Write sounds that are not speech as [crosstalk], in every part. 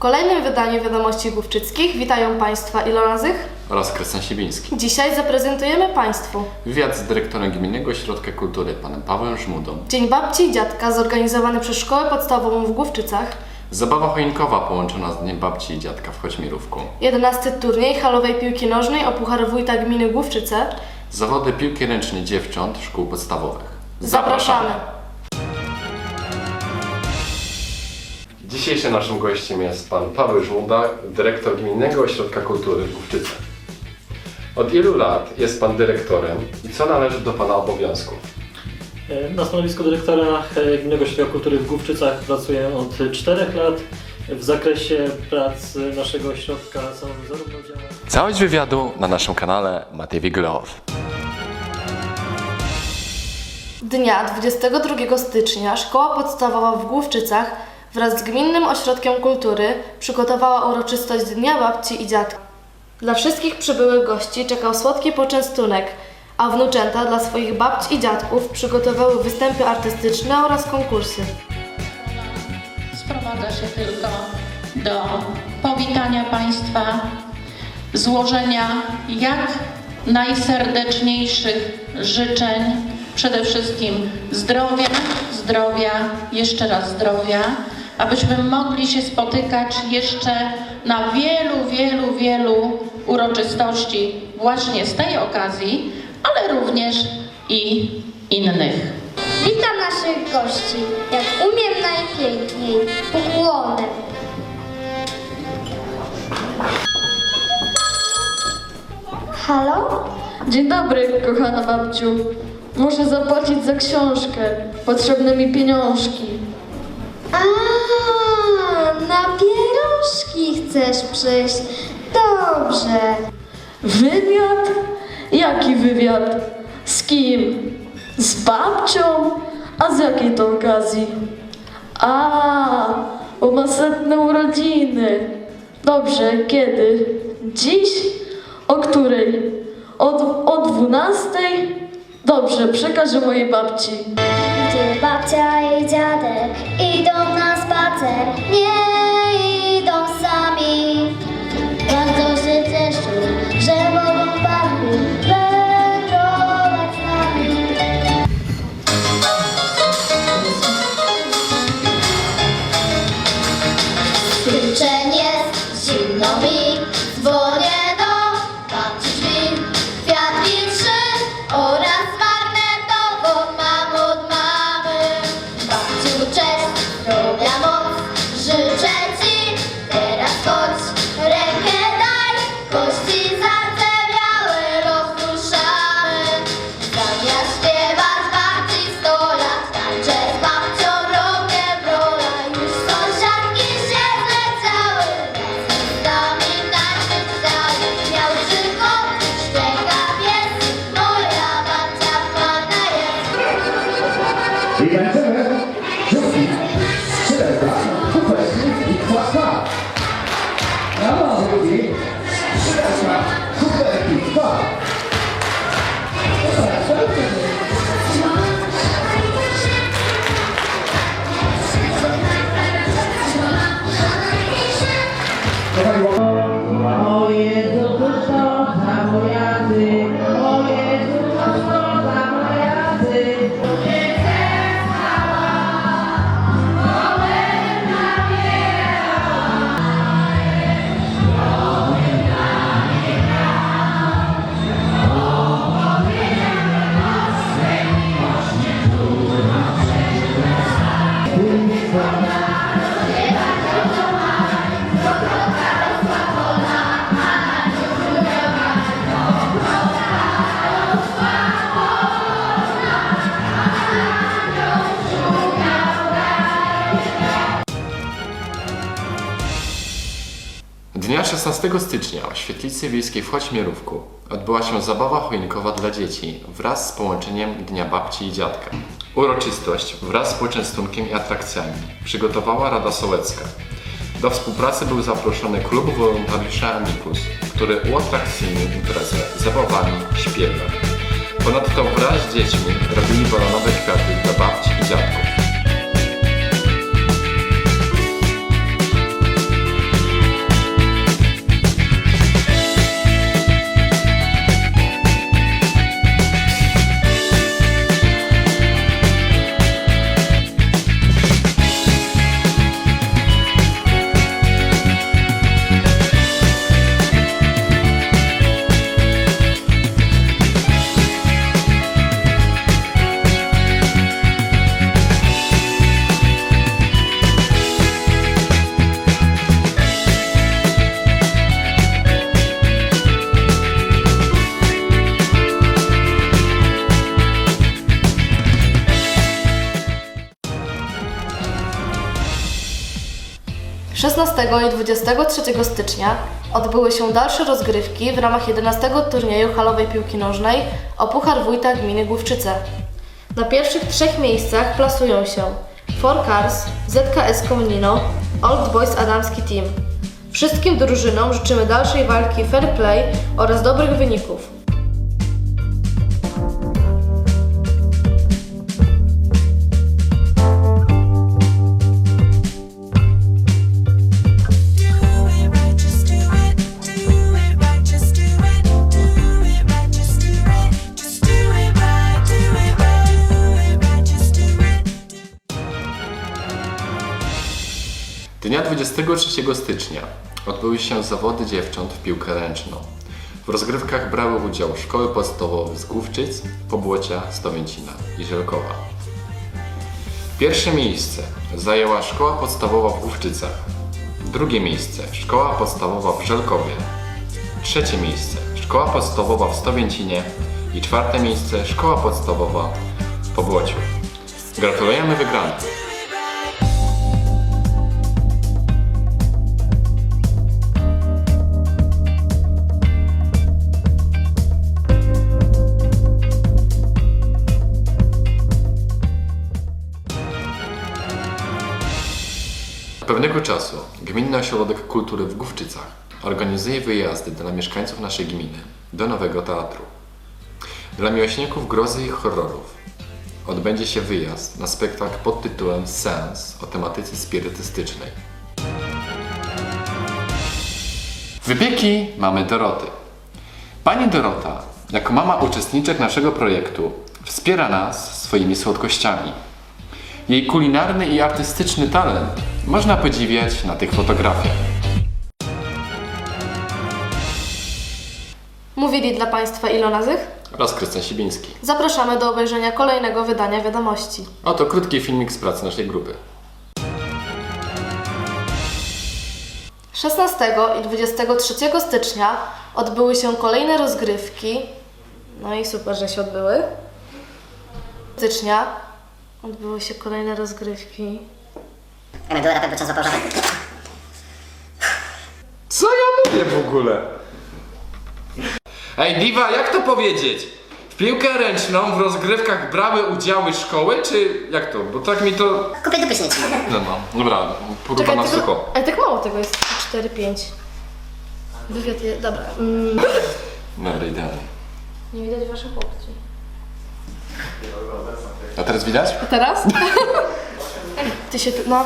kolejnym wydaniu Wiadomości Główczyckich witają Państwa Ilona Zych. oraz Krystian Sibiński. Dzisiaj zaprezentujemy Państwu Wywiad z dyrektorem Gminnego Ośrodka Kultury, panem Pawłem Żmudą. Dzień Babci i Dziadka zorganizowany przez Szkołę Podstawową w Główczycach, Zabawa choinkowa połączona z Dniem Babci i Dziadka w Choćmirówku. 11 turniej halowej piłki nożnej o Puchar Wójta Gminy Główczyce. Zawody piłki ręcznej dziewcząt szkół podstawowych. Zapraszamy! Dzisiejszym naszym gościem jest pan Paweł Żmuda, dyrektor Gminnego Ośrodka Kultury w Główczyce. Od ilu lat jest pan dyrektorem i co należy do pana obowiązków? Na stanowisku dyrektora e, Gminnego Ośrodka Kultury w Główczycach pracuję od 4 lat. W zakresie prac naszego ośrodka są zarówno działania Całość wywiadu na naszym kanale Matej Glow. Dnia 22 stycznia Szkoła Podstawowa w Główczycach wraz z Gminnym Ośrodkiem Kultury przygotowała uroczystość Dnia Babci i Dziadka. Dla wszystkich przybyłych gości czekał słodki poczęstunek, a wnuczęta dla swoich babci i dziadków przygotowały występy artystyczne oraz konkursy. sprowadza się tylko do powitania Państwa, złożenia jak najserdeczniejszych życzeń, przede wszystkim zdrowia, zdrowia, jeszcze raz zdrowia, abyśmy mogli się spotykać jeszcze na wielu, wielu, wielu uroczystości właśnie z tej okazji, ale również i innych. Witam naszych gości, jak umiem najpiękniej, ukłonem. Halo? Dzień dobry, kochana babciu. Muszę zapłacić za książkę. Potrzebne mi pieniążki. A, pierożki chcesz przyjść. Dobrze. Wywiad? Jaki wywiad? Z kim? Z babcią? A z jakiej to okazji? A, bo ma setne urodziny. Dobrze, kiedy? Dziś? O której? O, dw- o dwunastej? Dobrze, przekażę mojej babci. Gdzie babcia i dziadek idą na spacer, nie กันใช่ไหมยกเชิด 16 stycznia w Świetlicy Wiejskiej w Choćmierówku odbyła się zabawa choinkowa dla dzieci wraz z połączeniem Dnia Babci i Dziadka. Uroczystość wraz z poczęstunkiem i atrakcjami przygotowała Rada Sołecka. Do współpracy był zaproszony klub wolontariusza Amikus, który uatrakcyjnił imprezę zabawami, śpiewem. Ponadto wraz z dziećmi robili balonowe kwiaty dla babci i dziadków. 16 i 23 stycznia odbyły się dalsze rozgrywki w ramach 11 turnieju halowej piłki nożnej o Puchar Wójta Gminy Główczyce. Na pierwszych trzech miejscach plasują się Four Cars, ZKS Komunino, Old Boys Adamski Team. Wszystkim drużynom życzymy dalszej walki fair play oraz dobrych wyników. Dnia 23 stycznia odbyły się zawody dziewcząt w piłkę ręczną. W rozgrywkach brały udział szkoły podstawowe z Główczyc, Pobłocia, Stowięcina i Żelkowa. Pierwsze miejsce zajęła szkoła podstawowa w Główczycach. Drugie miejsce szkoła podstawowa w Żelkowie. Trzecie miejsce szkoła podstawowa w Stowięcinie i czwarte miejsce szkoła podstawowa w Pobłociu. Gratulujemy wygranych! Pewnego czasu Gminny Ośrodek Kultury w Główczycach organizuje wyjazdy dla mieszkańców naszej gminy do Nowego Teatru. Dla miłośników grozy i horrorów odbędzie się wyjazd na spektakl pod tytułem Sens o tematyce spirytystycznej. Wypieki mamy Doroty. Pani Dorota, jako mama uczestniczek naszego projektu, wspiera nas swoimi słodkościami. Jej kulinarny i artystyczny talent można podziwiać na tych fotografiach. Mówili dla Państwa Ilona Zych. Oraz Krystian Sibiński. Zapraszamy do obejrzenia kolejnego wydania wiadomości. Oto krótki filmik z pracy naszej grupy. 16 i 23 stycznia odbyły się kolejne rozgrywki. No i super, że się odbyły. Stycznia odbyły się kolejne rozgrywki. Emerytura pewno czas zapożary. Co ja mówię w ogóle? Ej, Diva, jak to powiedzieć? W piłkę ręczną w rozgrywkach brały udziały szkoły, czy jak to? Bo tak mi to... Kupię dupy śmieci. No, no, dobra, próba na sucho. ale tak mało tego jest. 4, 5. Wywiad jest. Dobra. Mm, Dobra, idealnie. nie widać waszych łokci. A teraz widać? A teraz? [laughs] Ty się tu. No,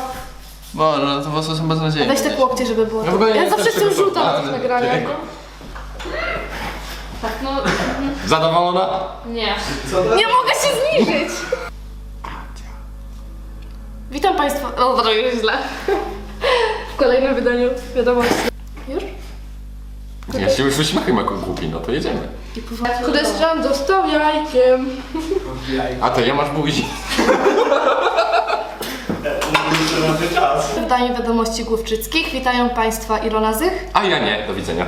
Boże, no to po prostu są beznadziejne. weź tak łokcie, żeby było. W ogóle nie ja jestem zawsze chcę przygotowany. rzucam na tych nagraniach. Tak, no. Zadowolona? Nie. Nie mogę się zniżyć! Witam Państwa. O, to już źle. W kolejnym wydaniu wiadomości. Już? Ja się już uśmiecham jako głupi, no to jedziemy. Krystian dostał jajkiem. A to ja masz buzi. W wydaniu wiadomości główczyckich witają Państwa Ilona Zych A ja nie, do widzenia.